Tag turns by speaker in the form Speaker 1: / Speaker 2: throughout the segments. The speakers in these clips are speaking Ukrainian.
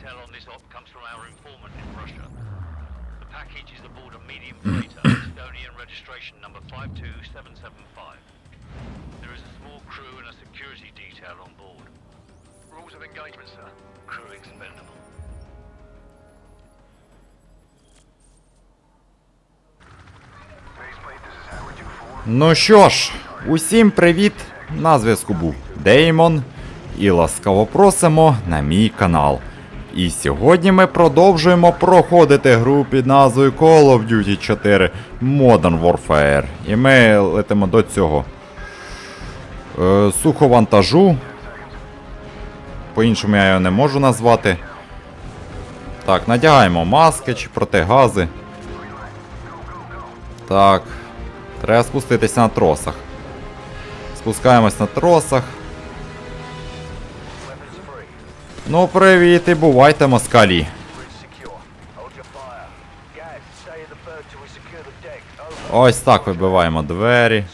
Speaker 1: intel on this op comes from our informant in Russia. The package is aboard a medium freighter, Estonian registration number 52775. There is a small crew and a security detail on board. Rules of engagement, sir. Crew expendable.
Speaker 2: Ну що ж, усім привіт! На зв'язку був Деймон. І ласкаво просимо на мій канал. І сьогодні ми продовжуємо проходити гру під назвою Call of Duty 4 Modern Warfare. І ми летимо до цього е, суховантажу. По-іншому я його не можу назвати. Так, надягаємо маски чи протигази. Так. Треба спуститися на тросах. Спускаємось на тросах. Ну, привіт і бувайте, москалі. Ось так вибиваємо двері.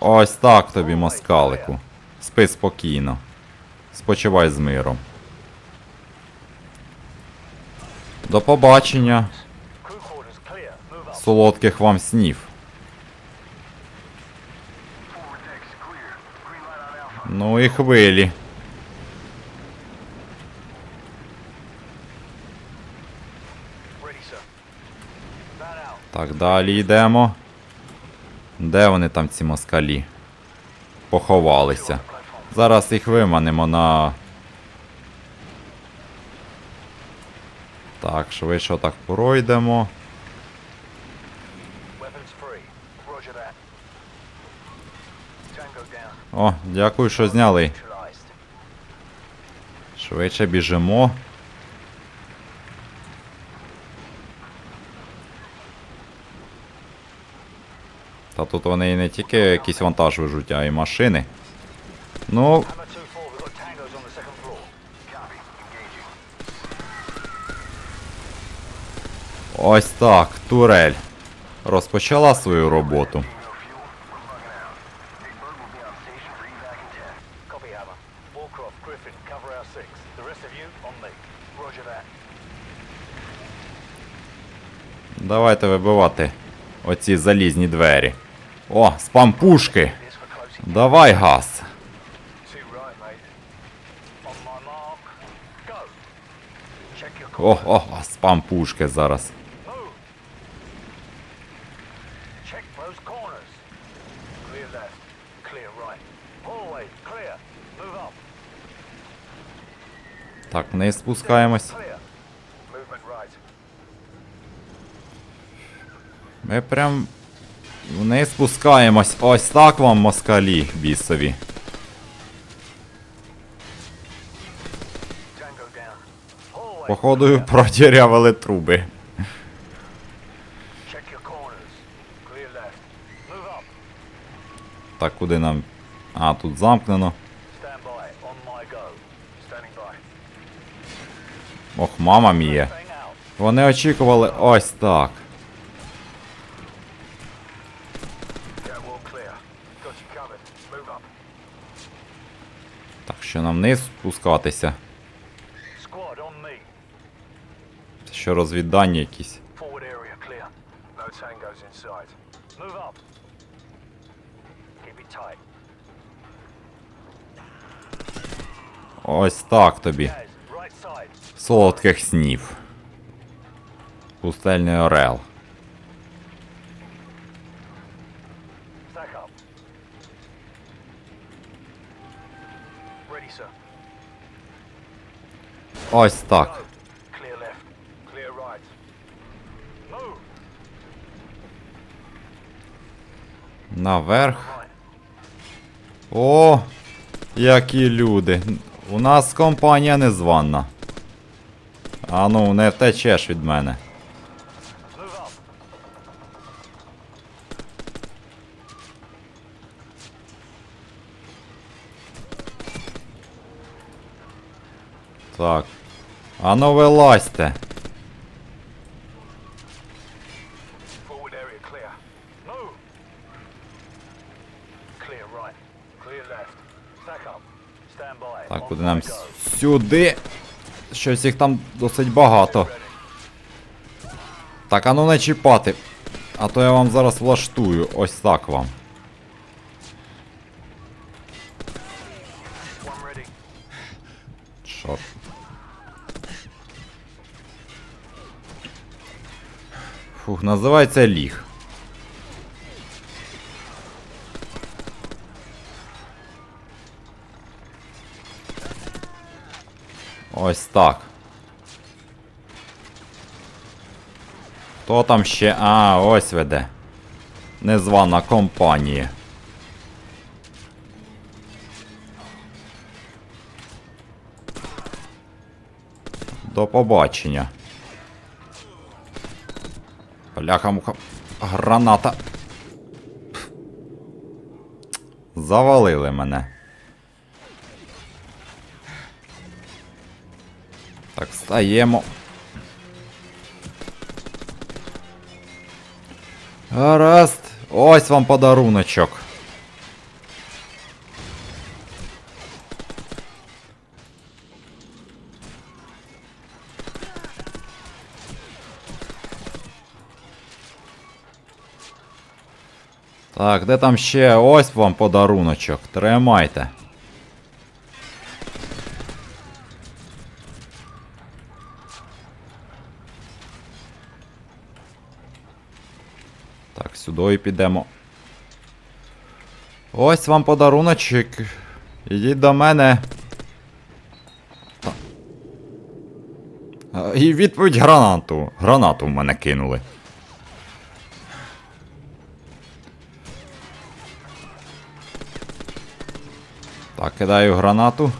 Speaker 2: Ось так тобі, москалику. Спи спокійно. Спочивай з миром. До побачення. Солодких вам снів. Ну і хвилі. Так, далі йдемо. Де вони там ці москалі? Поховалися. Зараз їх виманемо на. Так, швидше так пройдемо. О, дякую, що зняли. Швидше біжимо. Та тут вони не тільки якийсь вантаж везуть, а й машини. Ну, ось так, турель. Розпочала свою роботу. Давайте вибивати оці залізні двері. О, спам пушки. Давай газ. О, о, спам пушки зараз.
Speaker 1: Move. Check those
Speaker 2: Ми прям вниз спускаємось. Ось так вам москалі бісові. Походу продірявили труби. Так, куди нам. А, тут замкнено. Ох, мама мія. Вони очікували ось так. Що нам вниз спускатися. Це що розвіддання якісь. Ось так тобі. Солодких снів. Пустельний орел. Ось так. Наверх. О, які люди. У нас компанія незвана. А ну, не втечеш від мене. Так. А ну вилазьте. Так, куди нам сюди. Щось їх там досить багато. Так, а ну не чіпати. А то я вам зараз влаштую. Ось так вам.
Speaker 3: One
Speaker 2: Фух, називається ліг. Ось так. Хто там ще? А, ось веде. Незвана компанія. До побачення. Бляха муха. Граната. Завалили мене. Так, встаємо. Гаразд. Ось вам подаруночок. Так, де там ще? Ось вам подаруночок. Тримайте. Так, сюди і підемо. Ось вам подаруночок. Ідіть до мене. Та- І відповідь гранату. Гранату в мене кинули. Так, кидаю гранату.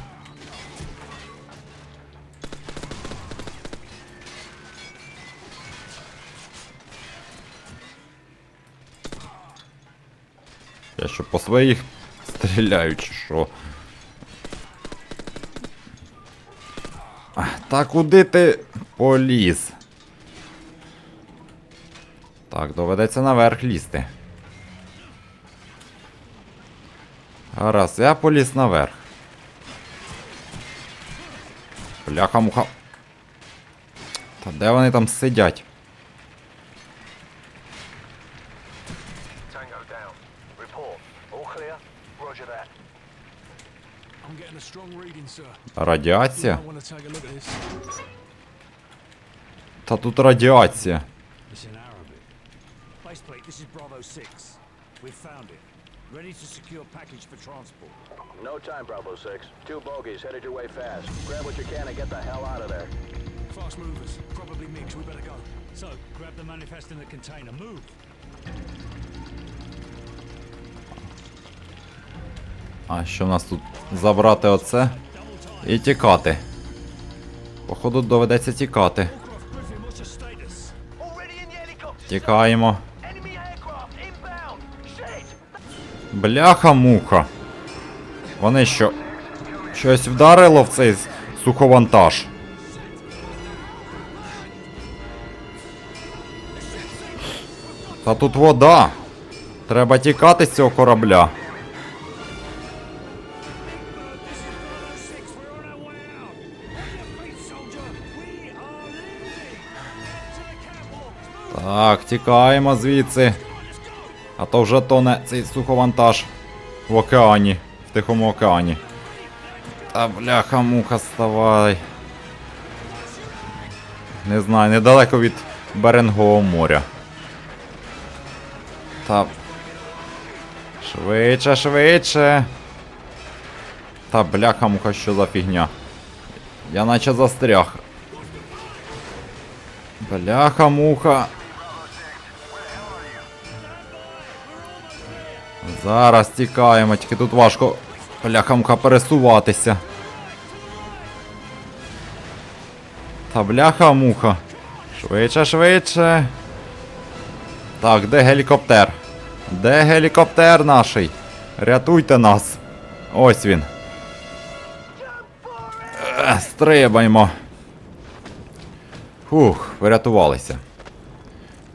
Speaker 2: Я що по своїх стріляю, чи що? Та куди ти поліз? Так, доведеться наверх лізти. Гаразд, я поліз наверх. Бляха муха. Та де вони там сидять? Радіація? Та тут радіація.
Speaker 4: This is Bravo 6. We've found it. Ready to secure package for transport.
Speaker 3: No time, Bravo 6. Two bogeys headed your way fast. Grab what you can and get the hell out of there.
Speaker 5: Fast movers. Probably mix. We better go.
Speaker 4: So, grab the manifest in the container. Move.
Speaker 2: А що в нас тут? Забрати оце і тікати. Походу доведеться тікати.
Speaker 4: Aircraft
Speaker 2: Бляха-муха. Вони що? Щось вдарило в цей суховантаж. Та тут вода. Треба тікати з цього корабля. Так, тікаємо звідси. А то вже тоне цей суховантаж в океані, в Тихому океані. Та бляха муха ставай. Не знаю, недалеко від Берингового моря. Та. Швидше, швидше. Та бляха муха, що за фігня. Я наче застряг. Бляха муха. Зараз тікаємо, тільки тут важко бляха-муха пересуватися. Та бляха-муха. Швидше, швидше. Так, де гелікоптер? Де гелікоптер наший? Рятуйте нас. Ось він. Е, Стрибаймо. Фух, врятувалися.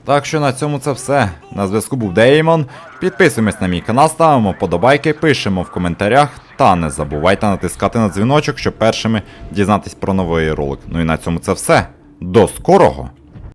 Speaker 2: Так що на цьому це все. На зв'язку був Деймон. Підписуємось на мій канал, ставимо подобайки, пишемо в коментарях. Та не забувайте натискати на дзвіночок, щоб першими дізнатись про новий ролик. Ну і на цьому це все. До скорого!